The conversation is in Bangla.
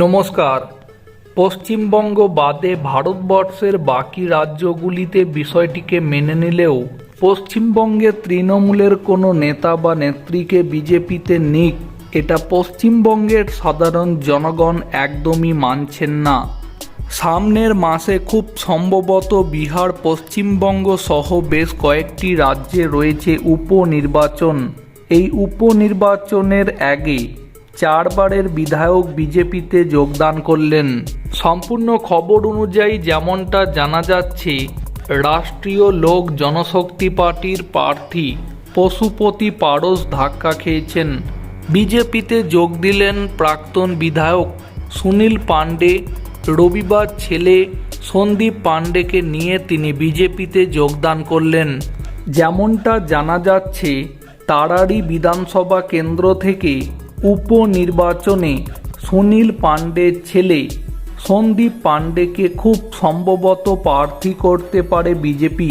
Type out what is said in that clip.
নমস্কার। পশ্চিমবঙ্গ বাদে ভারতবর্ষের বাকি রাজ্যগুলিতে বিষয়টিকে মেনে নিলেও পশ্চিমবঙ্গে তৃণমূলের কোনো নেতা বা নেত্রীকে বিজেপিতে নিক, এটা পশ্চিমবঙ্গের সাধারণ জনগণ একদমই মানছেন না। সামনের মাসে খুব সম্ভবত বিহার, পশ্চিমবঙ্গ সহ বেশ কয়েকটি রাজ্যে রয়েছে উপনির্বাচন। এই উপনির্বাচনের আগে চারবারের বিধায়ক বিজেপিতে যোগদান করলেন। সম্পূর্ণ খবর অনুযায়ী যেমনটা জানা যাচ্ছে, রাষ্ট্রীয় লোক জনশক্তি পার্টির প্রার্থী পশুপতি পারস ধাক্কা খেয়েছেন। বিজেপিতে যোগ দিলেন প্রাক্তন বিধায়ক সুনীল পাণ্ডে। রবিবার ছেলে সন্দীপ পাণ্ডেকে নিয়ে তিনি বিজেপিতে যোগদান করলেন। যেমনটা জানা যাচ্ছে তারারি বিধানসভা কেন্দ্র থেকে উপনির্বাচনে সুনীল পাণ্ডের ছেলে সন্দীপ পাণ্ডেকে খুব সম্ভবত প্রার্থী করতে পারে বিজেপি।